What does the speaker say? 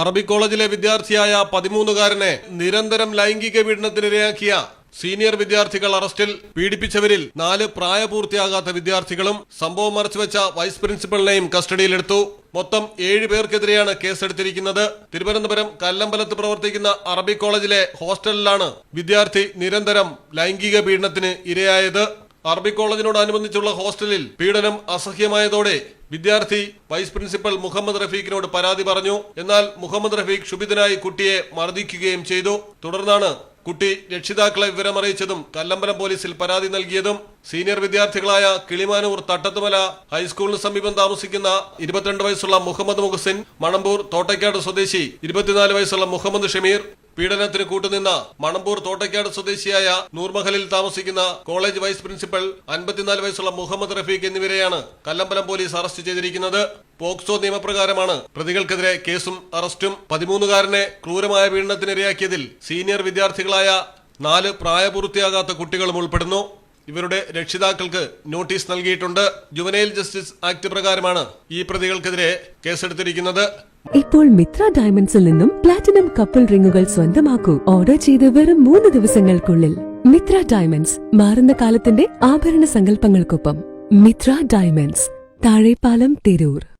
അറബി കോളേജിലെ വിദ്യാർത്ഥിയായ പതിമൂന്നുകാരനെ നിരന്തരം ലൈംഗിക പീഡനത്തിനിരയാക്കിയ സീനിയർ വിദ്യാർത്ഥികൾ അറസ്റ്റിൽ. പീഡിപ്പിച്ചവരിൽ നാല് പ്രായപൂർത്തിയാകാത്ത വിദ്യാർത്ഥികളും സംഭവം മറച്ചുവെച്ച വൈസ് പ്രിൻസിപ്പലിനെയും കസ്റ്റഡിയിലെടുത്തു. മൊത്തം ഏഴ് പേർക്കെതിരെയാണ് കേസെടുത്തിരിക്കുന്നത്. തിരുവനന്തപുരം കല്ലമ്പലത്ത് പ്രവർത്തിക്കുന്ന അറബി കോളേജിലെ ഹോസ്റ്റലിലാണ് വിദ്യാർത്ഥി നിരന്തരം ലൈംഗിക പീഡനത്തിന് ഇരയായത്. അറബി കോളേജിനോടനുബന്ധിച്ചുള്ള ഹോസ്റ്റലിൽ പീഡനം അസഹ്യമായതോടെ വിദ്യാർത്ഥി വൈസ് പ്രിൻസിപ്പൽ മുഹമ്മദ് റഫീഖിനോട് പരാതി പറഞ്ഞു. എന്നാൽ മുഹമ്മദ് റഫീഖ് ക്ഷുഭിതനായി കുട്ടിയെ മർദ്ദിക്കുകയും ചെയ്തു. തുടർന്നാണ് കുട്ടി രക്ഷിതാക്കളെ വിവരമറിയിച്ചതും കല്ലമ്പലം പോലീസിൽ പരാതി നൽകിയതും. സീനിയർ വിദ്യാർത്ഥികളായ കിളിമാനൂർ തട്ടത്തുമല ഹൈസ്കൂളിന് സമീപം താമസിക്കുന്ന ഇരുപത്തിരണ്ട് വയസ്സുള്ള മുഹമ്മദ് മുഹസിൻ മണമ്പൂർ തോട്ടയ്ക്കാട് സ്വദേശി ഇരുപത്തിനാല് വയസ്സുള്ള മുഹമ്മദ് ഷമീർ പീഡനത്തിന് കൂട്ടുനിന്ന മണമ്പൂർ തോട്ടയ്ക്കാട് സ്വദേശിയായ നൂർമഹലിൽ താമസിക്കുന്ന കോളേജ് വൈസ് പ്രിൻസിപ്പൽ അൻപത്തിനാല് വയസ്സുള്ള മുഹമ്മദ് റഫീഖ് എന്നിവരെയാണ് കല്ലമ്പലം പോലീസ് അറസ്റ്റ് ചെയ്തിരിക്കുന്നത്. പോക്സോ നിയമപ്രകാരമാണ് പ്രതികൾക്കെതിരെ കേസും അറസ്റ്റും പതിമൂന്നുകാരനെ ക്രൂരമായ പീഡനത്തിനിരയാക്കിയതിൽ സീനിയർ വിദ്യാർത്ഥികളായ നാല് പ്രായപൂർത്തിയാകാത്ത കുട്ടികളും ഉൾപ്പെടുന്നു. ഇവരുടെ രക്ഷിതാക്കൾക്ക് നോട്ടീസ് നൽകിയിട്ടുണ്ട്. ജുവനൈൽ ജസ്റ്റിസ് ആക്ട് പ്രകാരമാണ് ഈ പ്രതികൾക്കെതിരെ കേസെടുത്തിരിക്കുന്നത്. ഇപ്പോൾ മിത്ര ഡയമണ്ട്സിൽ നിന്നും പ്ലാറ്റിനം കപ്പിൾ റിങ്ങുകൾ സ്വന്തമാക്കൂ. ഓർഡർ ചെയ്ത് വെറും മൂന്ന് ദിവസങ്ങൾക്കുള്ളിൽ. മിത്ര ഡയമണ്ട്സ് മാറുന്ന കാലത്തിന്റെ ആഭരണ സങ്കല്പങ്ങൾക്കൊപ്പം. മിത്ര ഡയമണ്ട്സ് താഴെപ്പാലം തിരൂർ.